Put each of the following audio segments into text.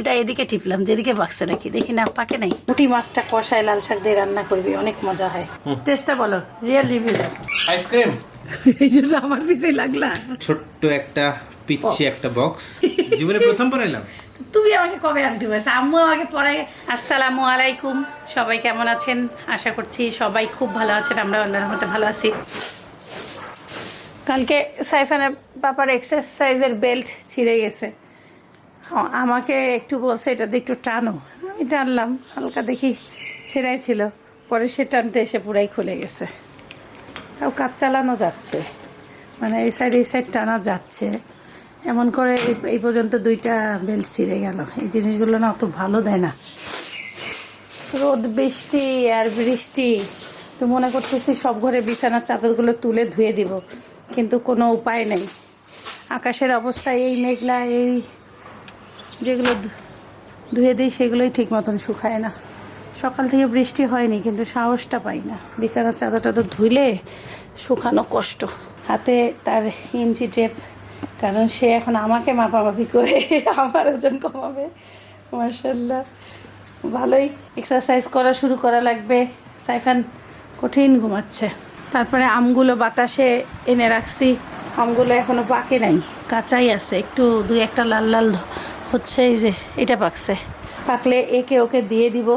উল্টা এদিকে টিপলাম যেদিকে পাকছে নাকি দেখি না পাকে নাই। পুঁটি মাছটা কষায় লাল শাক দিয়ে রান্না করবি অনেক মজা হয়। টেস্টটা বলো রিয়েল রিভিউ আইসক্রিম? এই জন্য আমার পিছিয়ে লাগলা। ছোট্ট একটা পিচ্ছি একটা বক্স জীবনে প্রথম পড়াইলাম। তুমি আমাকে কবে আনতে বলছো? আম্মু আমাকে পড়াই আসসালামু আলাইকুম সবাই কেমন আছেন? আশা করছি সবাই খুব ভালো আছেন আমরা আল্লাহর মতো ভালো আছি। কালকে সাইফানের পাপার এক্সারসাইজের বেল্ট ছিঁড়ে গেছে। আমাকে একটু বলছে, এটা একটু টানো। আমি টানলাম, হালকা দেখি ছেঁড়াই ছিল। পরে সে টানতে এসে পুরাই খুলে গেছে। তাও কাজ চালানো যাচ্ছে। মানে এই সাইড এই সাইড টানা যাচ্ছে। এমন করে এই- পর্যন্ত দুইটা বেল্ট ছিঁড়ে গেল। এই জিনিসগুলো না অত ভালো দেয় না। রোদ, বৃষ্টি আর বৃষ্টি। তো মনে করতেছি সব ঘরে বিছানার চাদরগুলো তুলে ধুয়ে দিব। কিন্তু কোনো উপায় নেই। আকাশের অবস্থা এই মেঘলা, এই যেগুলো ধুয়ে দিই সেগুলোই ঠিক মতন শুকায় না। সকাল থেকে বৃষ্টি হয়নি, কিন্তু সাহসটা পাই না। বিছানার চাদর টাদর ধুইলে শুকানো কষ্ট। হাতে তার ইঞ্চি টেপ, কারণ সে এখন আমাকে মাপামাপি করে, আমার ওজন কমাবে। মার্শাল্লাহ ভালোই এক্সারসাইজ করা শুরু করা লাগবে। সাইফান কঠিন ঘুমাচ্ছে। তারপরে আমগুলো বাতাসে এনে রাখছি। আমগুলো এখনও পাকে নাই। কাঁচাই আছে। একটু দুই একটা লাল লাল হচ্ছে এই যে, এটা পাকছে। পাকলে একে ওকে দিয়ে দিব।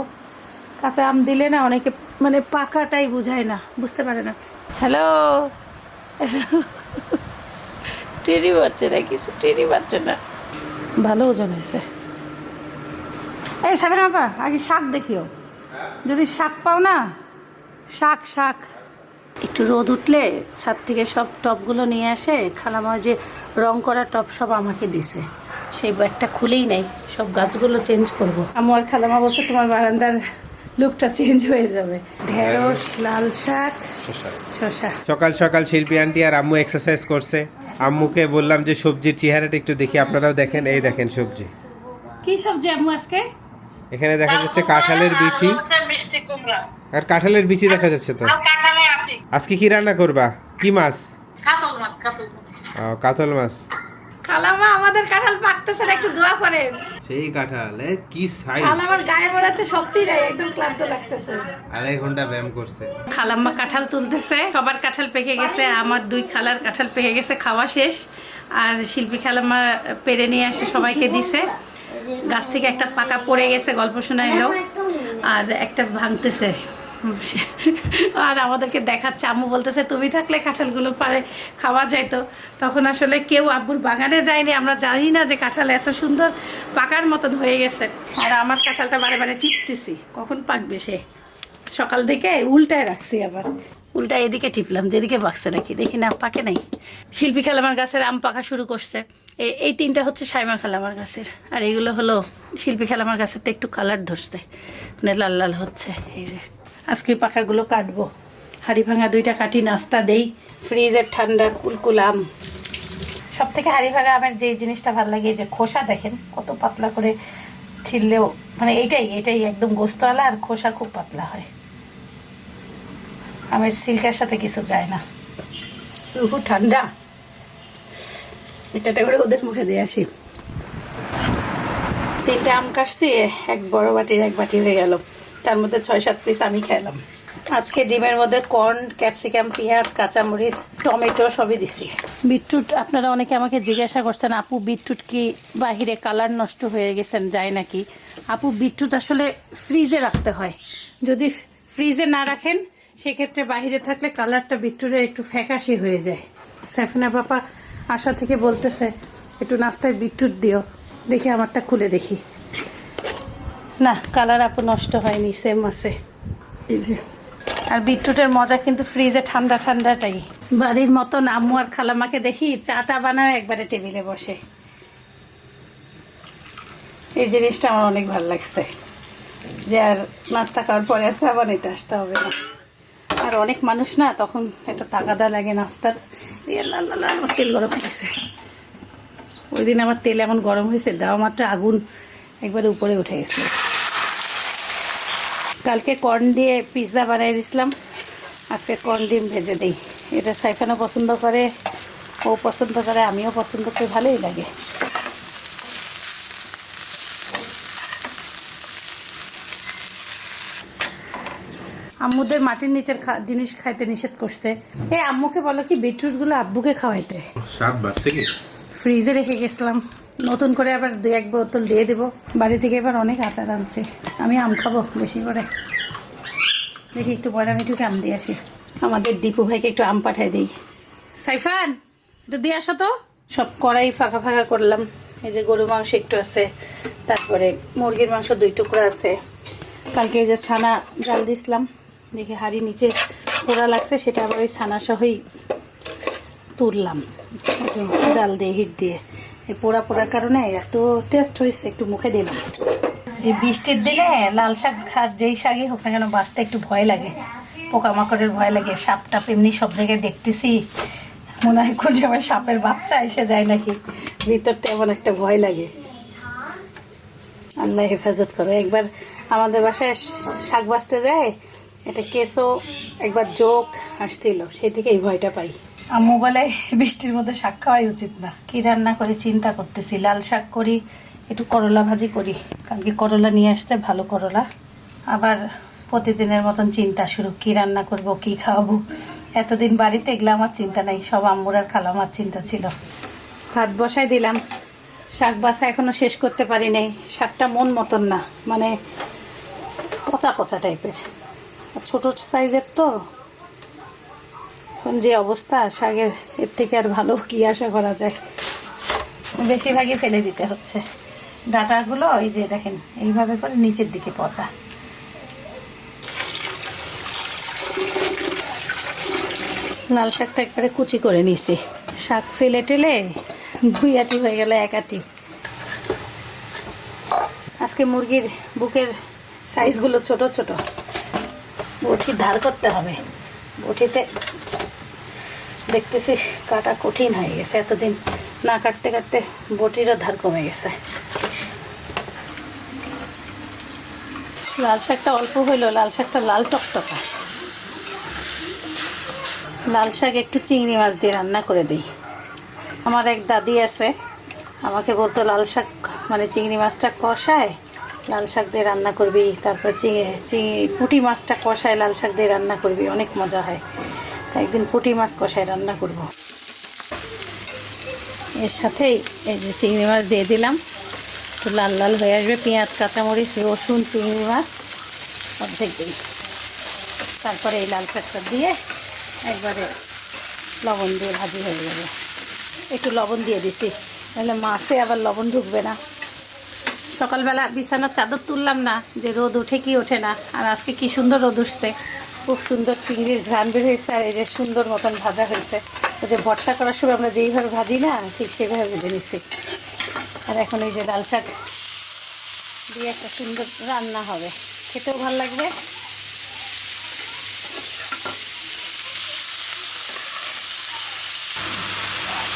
কাঁচা আম দিলে না অনেকে মানে পাকাটাই বুঝায় না, বুঝতে পারে না। হ্যালো? টেরি পাচ্ছে না, কিছু টেরি পাচ্ছে না। ভালো ওজন হয়েছে। এই সাবের বাবা আগে শাক দেখিও। যদি শাক পাও না, শাক শাক। একটু রোদ উঠলে ছাদ থেকে সব টপগুলো নিয়ে আসে খালামা যে রং করা টপ সব আমাকে দিছে। সেই ব্যাগটা খুলেই নেই। সব গাছগুলো চেঞ্জ করব। আমার খালামা বলছে তোমার বারান্দার লুকটা চেঞ্জ হয়ে যাবে। ঢেঁড়স লাল শাক শসা। সকাল সকাল শিল্পী আন্টি আর আম্মু এক্সারসাইজ করছে। আম্মুকে বললাম যে সবজির চেহারাটা একটু দেখি আপনারাও দেখেন এই দেখেন সবজি। কি সবজি আম্মু আজকে? এখানে দেখা যাচ্ছে কাঁঠালের বিচি। আর কাঁঠালের বিচি দেখা যাচ্ছে তো। আজকে কি রান্না করবা? কি মাছ? কাতল মাছ মাছ। ও, কাতল মাছ। খালামা আমাদের কাঁঠাল পাকতেছে না একটু দোয়া করেন। সেই কাঁঠাল এ, কি সাইজ খালামার গায়ে মনে হচ্ছে শক্তি নেই একদম ক্লান্ত লাগতেছে। আড়াই ঘণ্টা ব্যায়াম করছে। খালাম্মা কাঁঠাল তুলতেছে সবার কাঁঠাল পেকে গেছে আমার দুই খালার কাঁঠাল পেকে গেছে খাওয়া শেষ। আর শিল্পী খালাম্মা পেরে নিয়ে এসে সবাইকে দিছে। গাছ থেকে একটা পাকা পড়ে গেছে গল্প শোনা এলো আর একটা ভাঙতেছে। আর আমাদেরকে দেখাচ্ছে, আম্মু বলতেছে, তুমি থাকলে কাঁঠালগুলো পারে খাওয়া যাইতো। তখন আসলে কেউ আব্বুর বাগানে যায়নি, আমরা জানি না যে কাঁঠাল এত সুন্দর পাকার মতন হয়ে গেছে। আর আমার কাঁঠালটা বারে বারে টিপতেছি। কখন পাকবে সে? সকাল থেকে উল্টায় রাখছি আবার। উল্টা এদিকে টিপলাম, যেদিকে পাকছে নাকি। দেখি না, পাকে নাই। শিল্পী খালামার গাছের আম পাকা শুরু করছে। এই তিনটা হচ্ছে সাইমা খালামার গাছের। আর এইগুলো হলো শিল্পী খালামার গাছেরটা একটু কালার ধরছে। মানে লাল লাল হচ্ছে, এই যে। আজকে পাকাগুলো কাটবো। হাড়ি ভাঙা দুইটা কাটি নাস্তা দেই। ফ্রিজের ঠান্ডা কুলকুল আম সব থেকে হাড়ি ভাঙা আমের যে জিনিসটা ভালো লাগে যে খোসা দেখেন, কত পাতলা করে ছিললেও মানে এইটাই এটাই একদম গোস্তওয়ালা আর খোসা খুব পাতলা হয়। আমের সিল্কের সাথে কিছু যায় না। রুহু ঠান্ডা। এটা করে ওদের মুখে দিয়ে আসি। তিনটে আম কাটছি, এক বড় বাটির, এক বাটি হয়ে গেল। তার মধ্যে ছয়, সাত পিস আমি খেলাম। আজকে ডিমের মধ্যে কর্ন ক্যাপসিকাম পেঁয়াজ, কাঁচামরিচ, টমেটো সবই দিছি। বিটরুট, আপনারা অনেকে আমাকে জিজ্ঞাসা করছেন, আপু, বিটরুট কি বাহিরে কালার নষ্ট হয়ে গেছেন? যায় নাকি। আপু, বিটরুট আসলে ফ্রিজে রাখতে হয়। যদি ফ্রিজে না রাখেন, সেক্ষেত্রে বাহিরে থাকলে কালারটা বিটরুটের একটু ফ্যাকাশি হয়ে যায়। সাইফিনা পাপা আশা থেকে বলতেছে, একটু নাস্তায় বিটরুট দিও, দেখি আমারটা খুলে দেখি। না কালার আপু নষ্ট হয়নি সেম আছে। এই যে। আর বিটরুটের মজা কিন্তু ফ্রিজে ঠান্ডা ঠান্ডাটাই। বাড়ির মতন আম্মু আর খালামাকে দেখি চাটা বানাও একবারে টেবিলে বসে। এই জিনিসটা আমার অনেক ভালো লাগছে। যে আর নাস্তা খাওয়ার পরে আর চা বানাইতে আসতে হবে না। আর অনেক মানুষ না তখন একটা তাগাদা লাগে নাস্তার। তেল গরম হয়েছে ওই দিন আমার তেল এমন গরম হয়েছে দেওয়া মাত্র আগুন একবারে উপরে উঠে গেছিল কালকে কর্ন দিয়ে পিৎজা বানিয়ে দিছিলাম। আজকে কর্ন ডিম ভেজে দিই। এটা সাইফানও পছন্দ করে ও পছন্দ করে আমিও পছন্দ করি ভালোই লাগে। আম্মুদের মাটির নিচের জিনিস খাইতে নিষেধ করতে এই আম্মুকে বলো কি বিটরুটগুলো আব্বুকে খাওয়াইতে? স্বাদ বাড়ছে কি? ফ্রিজে রেখে গেছিলাম। নতুন করে আবার দু এক বোতল দিয়ে দেবো। বাড়ি থেকে এবার অনেক আচার আনছে। আমি আম খাব বেশি করে। দেখি একটু পরে আমি একটু আম দিয়ে আসি। আমাদের দীপু ভাইকে একটু আম পাঠাই দিই। সাইফান, একটু দিয়ে আসো তো। সব কড়াই ফাঁকা ফাঁকা করলাম। এই যে গরু মাংস একটু আছে। তারপরে মুরগির মাংস দুই টুকরো আছে। কালকে এই যে ছানা জাল দিছিলাম। দেখি হাড়ি নিচে পোড়া লাগছে, সেটা আবার ওই ছানা সহই তুললাম। জাল দিয়ে, হিট দিয়ে। এই পোড়া পোড়ার কারণে এত টেস্ট হয়েছে, একটু মুখে দিলাম। এই বৃষ্টির দিনে লাল শাক খার যেই শাকই হোক না কেন বাঁচতে একটু ভয় লাগে। পোকামাকড়ের ভয় লাগে। সাপ টাপ এমনি সব জায়গায় দেখতেছি। মনে হয় কোন আমার সাপের বাচ্চা এসে যায় নাকি। ভিতরটা এমন একটা ভয় লাগে। আল্লাহ হেফাজত করে। একবার আমাদের বাসায় শাক বাঁচতে যায় এটা কেসও একবার যোগ আসছিল, সেই থেকে এই ভয়টা পাই। আম্মু বলে, বৃষ্টির মধ্যে শাক খাওয়াই উচিত না। কি রান্না করি, চিন্তা করতেছি। লাল শাক করি, একটু করলা ভাজি করি। কালকে করলা নিয়ে আসতে, ভালো করলা। আবার প্রতিদিনের মতন চিন্তা শুরু। কি রান্না করব, কি খাওয়াবো? এতদিন বাড়িতে এগুলো আমার চিন্তা নেই। সব আম্মুর আর খালামার চিন্তা ছিল। ভাত বসাই দিলাম। শাক বাসা এখনও শেষ করতে পারি নাই। শাকটা মন মতন না। মানে পচা পচা টাইপের ছোট সাইজের তো এখন যে অবস্থা, শাকের, এর থেকে আর ভালো কি আশা করা যায়? বেশিরভাগই ফেলে দিতে হচ্ছে। ডাটাগুলো এই যে দেখেন, এইভাবে করে নিচের দিকে পচা। লাল শাকটা একবারে কুচি করে নিছি। শাক ফেলে টেলে দুই আটি হয়ে গেল, এক আটি। আজকে মুরগির বুকের সাইজগুলো ছোট ছোট। বটি ধার করতে হবে। বটিতে দেখতেছি কাটা কঠিন হয়ে গেছে। এতদিন না কাটতে কাটতে বটিরও ধার কমে গেছে। লাল শাকটা অল্প হইল, লাল শাকটা লাল টকটকা। লাল শাক একটু চিংড়ি মাছ দিয়ে রান্না করে দিই। আমার এক দাদি আছে, আমাকে বলতো লাল শাক মানে চিংড়ি মাছটা কষায়, লাল শাক দিয়ে রান্না করবি, তারপর চিংড়ি পুঁটি মাছটা কষায় লাল শাক দিয়ে রান্না করবি, অনেক মজা হয়। একদিন পুঁটি মাছ কষায় রান্না করব। এর সাথেই এই যে চিংড়ি মাছ দিয়ে দিলাম। একটু লাল লাল হয়ে আসবে। পেঁয়াজ, কাঁচামরিচ, রসুন, চিংড়ি মাছ অর্ধেক দিই তারপরে এই লাল শাকটা দিয়ে একবারে লবণ দিয়ে ভাজি হয়ে যাবে। একটু লবণ দিয়ে দিছি। নাহলে মাছে আবার লবণ ঢুকবে না। সকালবেলা বিছানার চাদর তুললাম না, যে রোদ ওঠে কি ওঠে না। আর আজকে কি সুন্দর রোদ উঠছে। খুব সুন্দর চিংড়ির ঘ্রাণ বের হয়েছে আর এই যে সুন্দর মতন ভাজা হয়েছে। ওই যে ভর্তা করার সময় আমরা যেইভাবে ভাজি না, ঠিক সেইভাবে ভেজে নিছি। আর এখন এই যে লাল শাক দিয়ে একটা সুন্দর রান্না হবে। খেতেও ভালো লাগবে।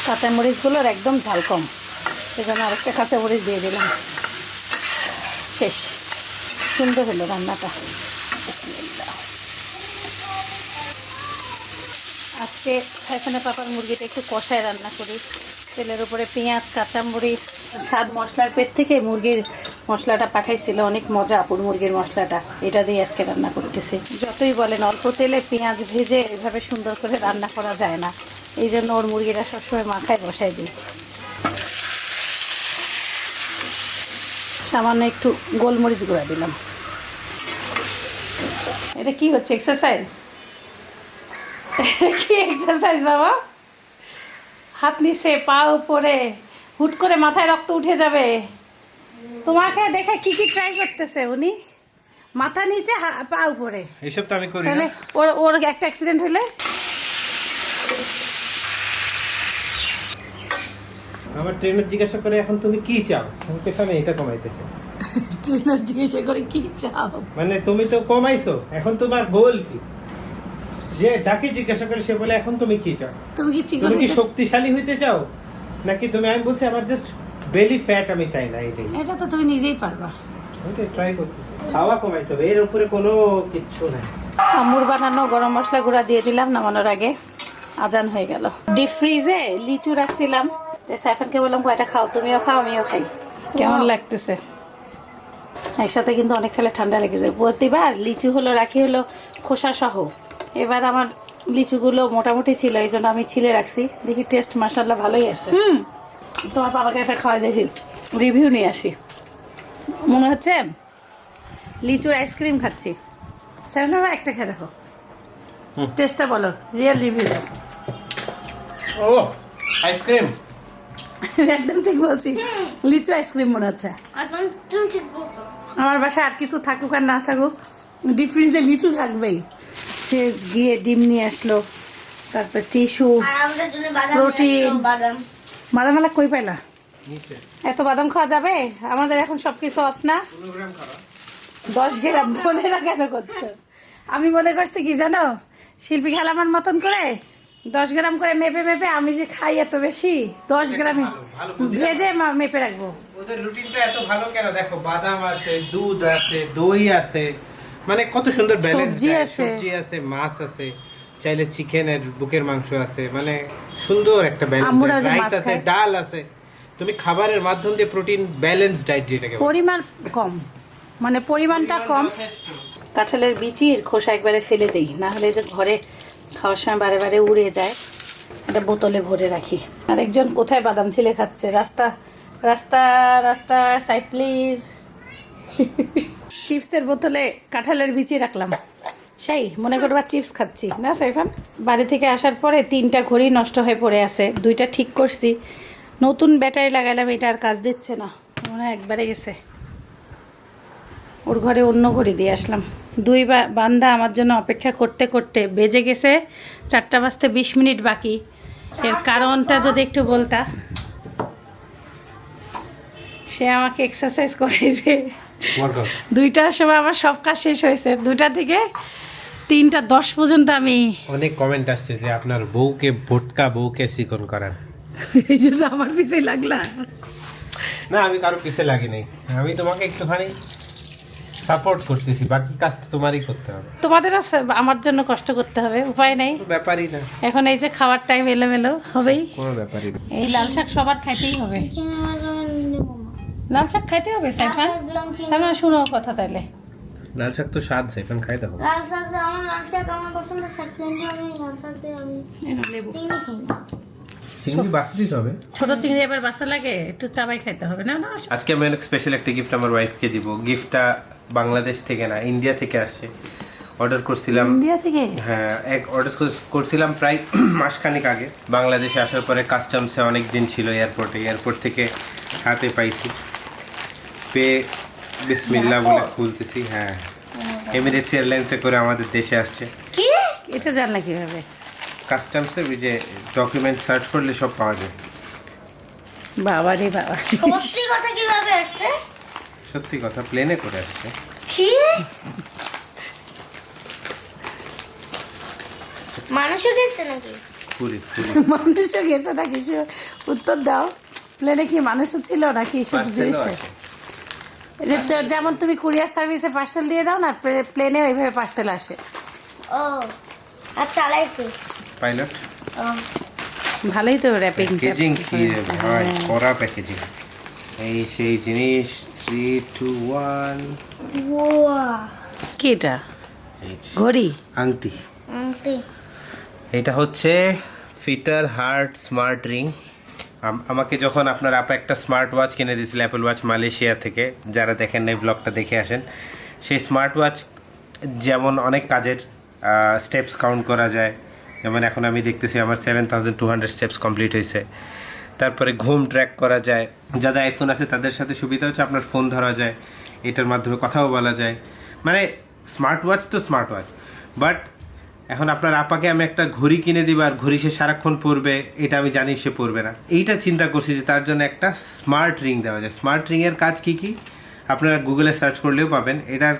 কাঁচামরিচগুলোর একদম ঝাল কম। সেজন্য আরেকটা কাঁচামরিচ দিয়ে দিলাম। শেষ। সুন্দর হলো রান্নাটা। আজকে এখানে পাপার মুরগিটা একটু কষায় রান্না করি। তেলের উপরে পেঁয়াজ, কাঁচামরিচ, স্বাদ মশলার পেস্ট থেকে মুরগির মশলাটা পাঠাইছিল। অনেক মজা আপুর মুরগির মশলাটা। এটা দিয়ে আজকে রান্না করতেছি। যতই বলেন, অল্প তেলে পেঁয়াজ ভেজে এভাবে সুন্দর করে রান্না করা যায় না। এই জন্য ওর মুরগিটা সবসময় মাথায় বসাই দিই। সামান্য একটু গোলমরিচ গুঁড়া দিলাম। এটা কি হচ্ছে এক্সারসাইজ কি এক্সারসাইজ বাবা? হাত নিচে পা উপরে হুট করে মাথায় রক্ত উঠে যাবে। তোমাকে দেখে কি কি ট্রাই করতেছে উনি? মাথা নিচে পা উপরে। এইসব তো আমি করি তাহলে না ওর ওর একটা অ্যাক্সিডেন্ট হলে? আমার ট্রেনের জিজ্ঞাসা করে এখন তুমি কি চাও? আমি কেছে আমি এটা কমাইতেছি। ট্রেনার জিজ্ঞাসা করে কি চাও? মানে তুমি তো কমাইছো এখন তোমার গোল কি? যে যাকে জিজ্ঞাসা করে সে বলে এখন তুমি কি চাও? তুমি কি তুমি কি শক্তিশালী হইতে চাও? নাকি তুমি আমি বলছি আমার জাস্ট বেলি ফ্যাট আমি চাই না এটাই এটা তো তুমি নিজেই পারবা। ওইটাই ট্রাই করতেছি। খাওয়া কমাইতে হবে এর উপরে কোনো কিচ্ছু নাই। আমুর বানানো গরম মশলা গুঁড়া দিয়ে দিলাম নামানোর আগে। আজান হয়ে গেল। ডিপ ফ্রিজে লিচু রাখছিলাম। তো সাইফানকে বললাম কয়টা খাও? তুমিও খাও আমিও খাই। কেমন লাগতেছে? একসাথে কিন্তু অনেক খেলে ঠান্ডা লেগে যায়। প্রতিবার লিচু হলো রাখি হলো খোসা সহ এবার আমার লিচুগুলো মোটামুটি ছিল এই জন্য আমি ছিলে রাখছি। দেখি টেস্ট মাসাল্লাহ ভালোই আছে। তোমার বাবাকে একটা খাওয়া দেখি রিভিউ নিয়ে আসি। মনে হচ্ছে লিচুর আইসক্রিম খাচ্ছি। সেভেন একটা খেয়ে দেখো। টেস্টটা বলো রিয়েল রিভিউ ও আইসক্রিম একদম ঠিক বলছি। লিচু আইসক্রিম মনে হচ্ছে। আমার বাসায় আর কিছু থাকুক আর না থাকুক ডিপ ফ্রিজে লিচু থাকবেই। সে গিয়ে ডিম নিয়ে আসলো তারপর টিস্যু আমাদের বাদাম বাদাম। কই পাইলা? এত বাদাম খাওয়া যাবে? আমাদের এখন সব কিছু অফ না দশ গ্রাম মনে কেন করছ? আমি মনে করছি কি জানো? শিল্পী খেলামার মতন করে দশ গ্রাম করে মেপে মেপে আমি যে খাই এত বেশি দশ গ্রামে ভেজে মা- মেপে রাখব। ওদের রুটিনটা এত ভালো কেন? দেখো বাদাম আছে দুধ আছে দই আছে মানে কত সুন্দর ব্যালেন্স সবজি আছে। মাছ আছে চাইলে চিকেনের বুকের মাংস আছে মানে সুন্দর একটা ব্যালেন্স মাছ রাইস আছে ডাল আছে। তুমি খাবারের মাধ্যম দিয়ে প্রোটিন ব্যালেন্স ডাইট যেটাকে। পরিমাণ কম। মানে পরিমাণটা কম। কাঁঠালের বিচির খোসা একবারে ফেলে দিই। না হলে যে ঘরে খাওয়ার সময় বারে বারে উড়ে যায় একটা বোতলে ভরে রাখি। আরেকজন কোথায় বাদাম ছিলে খাচ্ছে? রাস্তা রাস্তা রাস্তা সাইড প্লিজ চিপসের বোতলে কাঁঠালের বিচি রাখলাম। সেই, মনে করবা চিপস খাচ্ছি। না, সাইফান? বাড়ি থেকে আসার পরে তিনটা ঘড়ি নষ্ট হয়ে পড়ে আছে। দুইটা ঠিক করছি। নতুন ব্যাটারি লাগালাম এটা আর কাজ দিচ্ছে না। মনে হয় একবারে গেছে। ওর ঘরে অন্য ঘড়ি দিয়ে আসলাম। দুই বান্দা আমার জন্য অপেক্ষা করতে করতে বেজে গেছে চারটা বাজতে বিশ মিনিট বাকি। এর কারণটা যদি একটু বলতা। সে আমাকে এক্সারসাইজ করেছে Workout। দুইটার সময় আমার সব কাজ শেষ হয়েছে। দুইটা থেকে তিনটা দশ পর্যন্ত আমি অনেক কমেন্ট আসছে যে আপনার বউকে ভোটকা বউকে চিকন করান এই জন্য আমার পিছিয়ে লাগলা। না আমি কারও পিছে লাগি নাই। আমি তোমাকে একটুখানি সাপোর্ট করতেছি। বাকি কাজ তো তোমারই করতে হবে। তোমাদের আমার জন্য কষ্ট করতে হবে উপায় নাই। ব্যাপারই না। এখন এই যে খাওয়ার টাইম এলো এলোমেলো হবেই। কোনো ব্যাপারই না। এই লাল শাক সবার খাইতেই হবে। লাল শাক খাইতে হবে সাইফান? সাইফান শুনো কথা তাইলে। লাল শাক তো স্বাদ সেখান খাই দেখো লাল শাক আমার লাল শাক আমার পছন্দ শাক কিন্তু আমি লাল শাক দিয়ে আমি লেবু। চিংড়ি বাঁচতে দিতে হবে? ছোট চিংড়ি এবার বাসা লাগে একটু চাবাই খাইতে হবে। না না আজকে আমি অনেক স্পেশাল একটা গিফট আমার ওয়াইফকে দিব। গিফটটা বাংলাদেশ থেকে না ইন্ডিয়া থেকে আসছে। অর্ডার করছিলাম ইন্ডিয়া থেকে? হ্যাঁ এক অর্ডার করছিলাম প্রায় মাসখানেক আগে। বাংলাদেশে আসার পরে কাস্টমসে অনেক দিন ছিল এয়ারপোর্টে এয়ারপোর্ট থেকে হাতে পাইছি। পেয়ে বিসমিল্লা বলে খুলতেছি হ্যাঁ। এমিরেটস এয়ারলাইন্সে করে আমাদের দেশে আসছে। কি? এটা জানলা কীভাবে? কাস্টমসে ওই যে ডকুমেন্ট সার্চ করলে সব পাওয়া যায়। বাবা রে বাবা। সত্যি কথা কীভাবে আসছে? সত্যি কথা প্লেনে করে আসছে। কি? মানুষও গেছে নাকি? পুরি পুরি। মানুষও গেছে না কিছু উত্তর দাও। প্লেনে কি মানুষ ছিল নাকি? পার্সেলও জিনিসটা যেমন তুমি কুরিয়ার সার্ভিসে পার্সেল দিয়ে দাও না প্লেনে ওইভাবে পার্সেল আসে। ও আর চালাই কে পাইলট ভালোই তো র্যাপিং প্যাকেজিং কি রে ভাই? করা প্যাকেজিং এই সেই জিনিস থ্রি টু ওয়ান ওয়া কি এটা? ঘড়ি? আংটি। আংটি। এটা হচ্ছে ফিটার হার্ট স্মার্ট রিং আমাকে যখন আপনার আপা একটা স্মার্ট ওয়াচ কিনে দিয়েছিল অ্যাপল ওয়াচ মালয়েশিয়া থেকে, যারা দেখেন এই ব্লগটা দেখে আসেন, সেই স্মার্ট ওয়াচ যেমন অনেক কাজের স্টেপস কাউন্ট করা যায়। যেমন এখন আমি দেখতেছি আমার seven thousand two hundred steps complete হয়েছে। তারপরে ঘুম ট্র্যাক করা যায়। যাদের আইফোন আছে, তাদের সাথে সুবিধা হচ্ছে আপনার ফোন ধরা যায়। এটার মাধ্যমে কথাও বলা যায়। মানে স্মার্ট ওয়াচ তো স্মার্ট ওয়াচ বাট এখন আপনার আপাকে আমি একটা ঘড়ি কিনে দিব আর ঘড়ি সে সারাক্ষণ পরবে এটা আমি জানি সে পরবে না। এইটা চিন্তা করছি যে তার জন্য একটা স্মার্ট রিং দেওয়া যায়। স্মার্ট রিং এর কাজ কি কি? আপনারা গুগলে সার্চ করলেও পাবেন। এটার?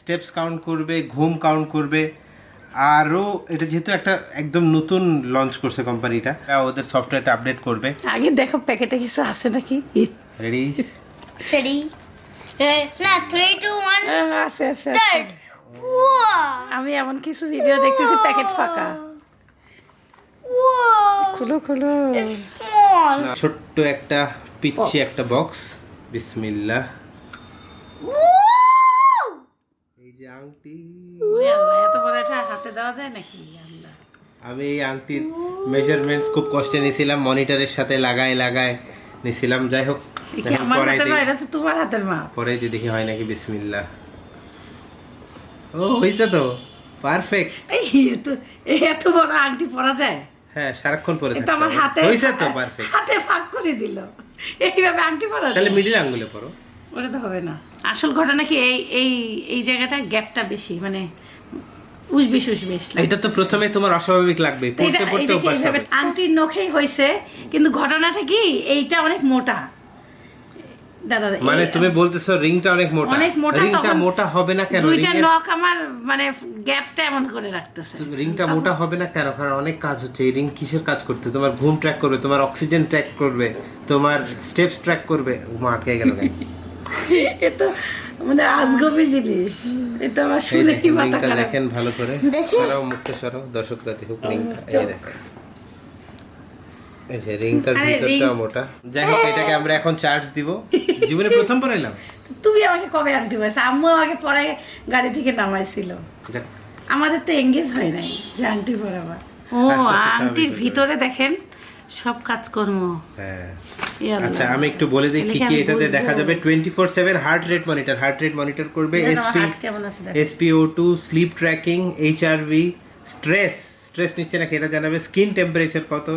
স্টেপস কাউন্ট করবে ঘুম কাউন্ট করবে। আরও এটা যেহেতু একটা একদম নতুন লঞ্চ করছে কোম্পানিটা ওদের সফটওয়্যারটা আপডেট করবে। আগে দেখো প্যাকেটে কিছু আছে নাকি? রেডি সেরি না থ্রি টু ওয়ান আছে আছে আমি এমন কিছু ভিডিও দেখতেছি প্যাকেট ফাঁকা। খুলো খুলো। ছোট্ট একটা পিচ্ছি একটা বক্স বিসমিল্লাহ। এই যে আংটি। এত বড় একটা হাতে দেওয়া যায় নাকি? আল্লাহ। আমি এই আংটির মেজারমেন্টস খুব কষ্টে নিয়েছিলাম মনিটরের সাথে লাগায় লাগায় নিয়েছিলাম যাই হোক দিয়ে দেখি হয় নাকি বিসমিল্লাহ। ও হয়েছে তো। পারফেক্ট এই এত এত বড় আংটি পরা যায়? হ্যাঁ সারাক্ষণ পরে থাকতে আমার হাতে হয়েছে তো পারফেক্ট হাতে ভাগ করে দিল। এইভাবে আংটি পরা তাহলে মিডিল আঙ্গুলে পরো। ওটা তো হবে না। আসল ঘটনা কি এই এই এই জায়গাটা গ্যাপটা বেশি মানে উসবিস লাগে। এটা তো প্রথমে তোমার অস্বাভাবিক লাগবে পড়তে পড়তে আংটির নখেই হয়েছে কিন্তু ঘটনাটা কি এইটা অনেক মোটা। দাদা মানে তুমি বলতেছো রিংটা অনেক মোটা। অনেক মোটা রিংটা মোটা হবে না কেন? দুইটা নখ আমার মানে গ্যাপটা এমন করে রাখতেছে। রিংটা মোটা হবে না কেন? কারণ অনেক কাজ হচ্ছে। এই রিং কিসের কাজ করতে? তোমার ঘুম ট্র্যাক করবে তোমার অক্সিজেন ট্র্যাক করবে তোমার স্টেপস ট্র্যাক করবে। মা আটকে গেল কেন? এ তো মানে আজগবি জিনিস। এটা আমার শুনে কি দেখেন মাথা খারাপ। দেখেন ভালো করে। দেখি। মুখটা সরাও। দর্শকরা দেখুক রিংটা। এই দেখো এই যে রিংটার ভিতরটা মোটা। যাই হোক এটাকে আমরা এখন চার্জ দিব। জীবনে প্রথম পড়াইলাম। তুমি আমাকে কবে আংটি পাইছো আম্মু আমাকে পরে গাড়ি থেকে নামাইছিল। আমাদের তো এঙ্গেজ হয় নাই যে পরাবা ও আস্তে আংটির স্বাভাবিক ভিতরে দেখেন সব কাজকর্ম। হ্যাঁ। আচ্ছা আমি একটু বলে দিই কি কি এটাতে দেখা যাবে? Twenty four seven heart rate monitor heart rate monitor করবে এসপি হাত কেমন আছে দেখো। SPO two sleep tracking HRV stress stress নিচ্ছে নাকি? এটা জানাবে স্কিন টেম্পারেচার কত?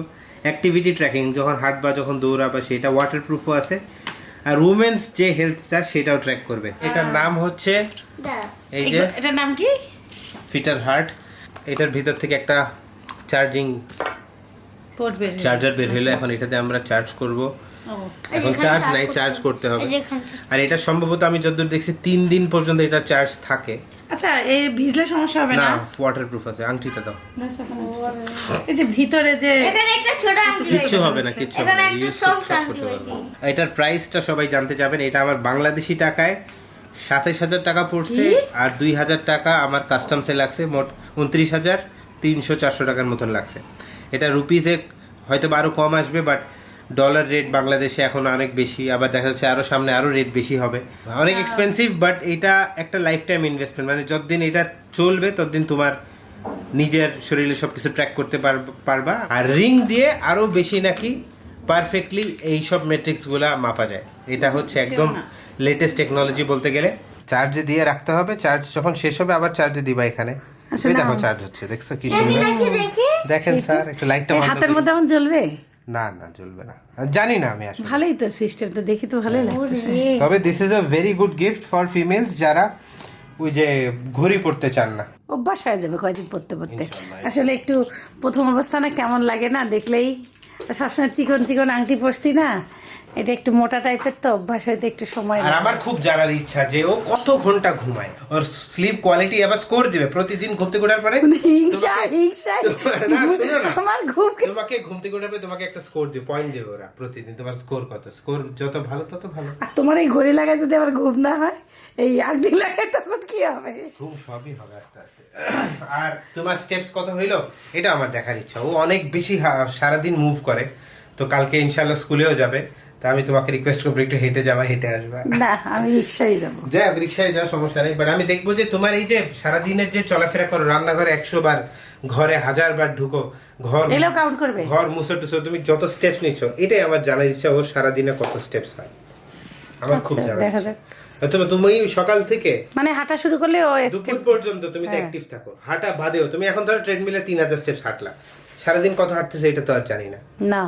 অ্যাক্টিভিটি ট্র্যাকিং যখন হাঁট বা যখন দৌড়াবা সেটা ওয়াটার প্রুফও আছে। আর উমেন্স যে হেলথটা সেটাও ট্র্যাক করবে। এটার নাম হচ্ছে এই যে এটার নাম কি? ফিটার হার্ট এটার ভিতর থেকে একটা চার্জিং চার্জার বের হলো। এখন এটাতে আমরা চার্জ করব। এখন চার্জ নাই চার্জ করতে হবে। আর এটা সম্ভবত আমি যতদূর দেখছি তিন দিন পর্যন্ত এটা চার্জ থাকে। আচ্ছা এই ভিজলে সমস্যা হবে না ওয়াটার প্রুফ আছে আংটিটা দাও এই যে ভিতরে যে এখানে একটা ছোট আংটি রয়েছে। হবে না হবে এখানে না একটা সব আংটি। পারব। এটার প্রাইসটা সবাই জানতে চাবেন এটা আমার বাংলাদেশি টাকায় সাতাইশ হাজার টাকা পড়ছে আর দুই হাজার টাকা আমার কাস্টমসে লাগছে মোট উনত্রিশ হাজার তিনশো চারশো টাকার মতন লাগছে এটা রুপিজে হয়তো বা আরও কম আসবে বাট ডলার রেট বাংলাদেশে এখন অনেক বেশি আবার দেখা যাচ্ছে আরও সামনে আরও রেট বেশি হবে। অনেক এক্সপেন্সিভ বাট এটা একটা লাইফ টাইম ইনভেস্টমেন্ট মানে যতদিন এটা চলবে ততদিন তোমার নিজের শরীরে সবকিছু ট্র্যাক করতে পারবা। আর রিং দিয়ে আরও বেশি নাকি পারফেক্টলি এই সব মেট্রিক্সগুলা মাপা যায়। এটা হচ্ছে একদম লেটেস্ট টেকনোলজি বলতে গেলে। চার্জে দিয়ে রাখতে হবে চার্জ যখন শেষ হবে আবার চার্জে দিবা এখানে। দেখো চার্জ হচ্ছে দেখছ কি সুন্দর। দেখেন স্যার একটু লাইটটা হাতের মধ্যে জ্বলবে? না না চলবে না। জানি না আমি আসলে। ভালোই তো সিস্টেমটা দেখি তো ভালোই লাগছে তবে this is a very good gift for females যারা ওই যে ঘড়ি পড়তে চান না। অভ্যাস হয়ে যাবে কয়েকদিন পড়তে পড়তে আসলে একটু প্রথম অবস্থানে কেমন লাগে না দেখলেই। সবসময় চিকন চিকন আংটি পরছি না এটা একটু মোটা টাইপের তো অভ্যাস হইতে একটু সময় আর আমার খুব জানার ইচ্ছা যে ও কত ঘণ্টা ঘুমায়। ওর স্লিপ কোয়ালিটি আবার স্কোর দিবে প্রতিদিন ঘুম থেকে ওঠার পরে? হিংসা হিংসা। আমার ঘুম তোমাকে ঘুম থেকে ওঠার পরে তোমাকে একটা স্কোর দিবে পয়েন্ট দেবে ওরা প্রতিদিন তোমার স্কোর কত? স্কোর যত ভালো তত ভালো। আর তোমার এই ঘড়ি লাগায় যদি আবার ঘুম না হয় এই আংটি লাগায় তখন কি হবে? ঘুম সবই হবে আস্তে আস্তে। আর তোমার স্টেপস কত হইল? এটা আমার দেখার ইচ্ছা। ও অনেক বেশি সারাদিন মুভ করে। তো কালকে ইনশাল্লাহ স্কুলেও যাবে। তা আমি তোমাকে রিকোয়েস্ট করব একটু হেঁটে যাবা হেঁটে আসবা। না আমি রিক্সায় যাব। যাই হোক রিক্সায় যাওয়ার সমস্যা নেই বাট আমি দেখব যে তোমার এই যে সারাদিনের যে চলাফেরা করো রান্নাঘরে একশো বার ঘরে হাজার বার ঢুকো ঘর কাউন্ট করবে। ঘর মুছো টুসো তুমি যত স্টেপস নিচ্ছ এটাই আমার জানার ইচ্ছা ওর সারাদিনে কত স্টেপস হয়। আমার খুব আচ্ছা, জানার দেখা যাক। তুমি তুমি সকাল থেকে মানে হাঁটা শুরু করলে ও দুপুর পর্যন্ত তুমি তো। অ্যাক্টিভ থাকো হাঁটা বাদেও তুমি এখন ধরো ট্রেডমিলে তিন হাজার স্টেপস হাঁটলা। সারাদিন কত হাঁটতেছে এটা তো আর জানি না। না।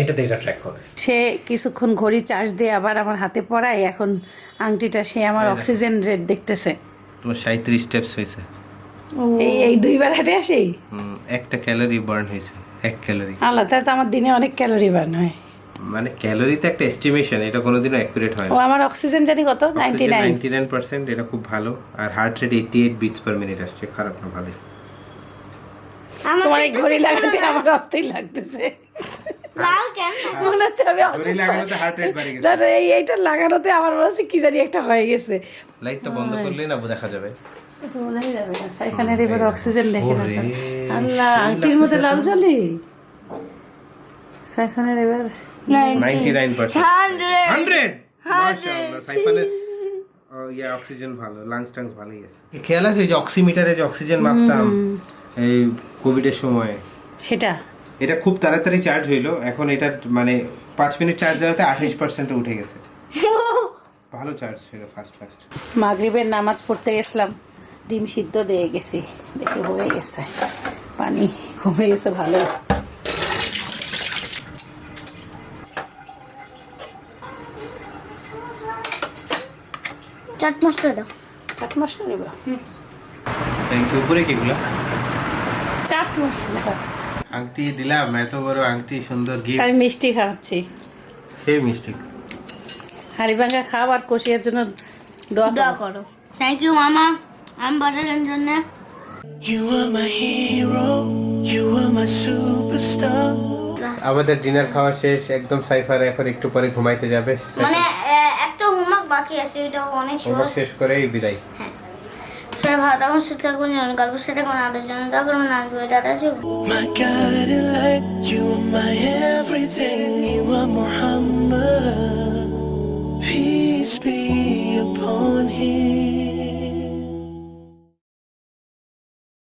এটাতে এটা ট্র্যাক করে। সে কিছুক্ষণ ঘড়ি চার্জ দিয়ে আবার আমার হাতে পড়ায় এখন আংটিটা সে আমার অক্সিজেন রেট দেখতেছে। তোমার সাঁত্রিশ স্টেপস হয়েছে এই এই দুইবার হাঁটে আসি? একটা ক্যালোরি বার্ন হয়েছে এক ক্যালোরি আল্লাহ তাহলে তো আমার দিনে অনেক ক্যালোরি বার্ন হয়। মানে ক্যালোরিতে একটা এস্টিমেশন এটা কোনোদিনও অ্যাকুরেট হয় ও আমার অক্সিজেন জানি কত? Ninety nine ninety nine percent এটা খুব ভালো। আর heart rate eighty eight beats per minute আসছে খারাপ না ভালোই। আমার তোমার এই ঘড়ি লাগাতে আমার অস্থির লাগতেছে। লাল কেন? মনে হচ্ছে আমি এই এইটা লাগানোতে আমার মনে হচ্ছে কি জানি একটা হয়ে গেছে। লাইটটা বন্ধ করলে না দেখা যাবে। তো বোঝাই যাবে না। সাইফানের এবার অক্সিজেন দেখে না আল্লাহ আংটির মধ্যে লাল জলি। সাইফানের এবার ninety nine percent hundred hundred সাইফানের ও অক্সিজেন ভালো লাংস টাংস ভালোই আছে। খেয়াল আছে যে অক্সিমিটারে যে অক্সিজেন মাপতাম এই কোভিডের সময়। সেটা। এটা খুব তাড়াতাড়ি চার্জ হইল। এখন এটা মানে পাঁচ মিনিট চার্জ দেওয়াতে আঠাশ পার্সেন্টে উঠে গেছে। ভালো চার্জ ছিল ফার্স্ট ফার্স্ট মাগরিবের নামাজ পড়তে গেছিলাম ডিম সিদ্ধ দিয়ে গেছি। দেখে হয়ে গেছে। পানি কমে গেছে ভালো। চাট মশলা দাও। চাট মশলা নেব? থ্যাংক ইউ উপরে কিগুলা চাট মশলা। আংটি দিলাম এত বড় আংটি সুন্দর গিফট আমি মিষ্টি খাওয়াচ্ছি সেই মিষ্টি। হাড়িভাঙ্গা খাবার কষিয়ার জন্য দোয়া করো। থ্যাংক ইউ মামা। আম বাটারের জন্য। You are my hero, you are my superstar. আমাদের ডিনার খাওয়া শেষ একদম সাইফার এখন একটু পরে ঘুমাইতে যাবে। মানে একটা হোমওয়ার্ক বাকি আছে এটা অনেক শেষ করেই বিদায়। আপনার ভালো থাকুন সুস্থ থাকুন গল্প সাথে কোনো আদর জন্য দোয়া করুন আজ বলে দাদা শুভ My guiding light, you are my everything, you are Muhammad. Peace be upon him.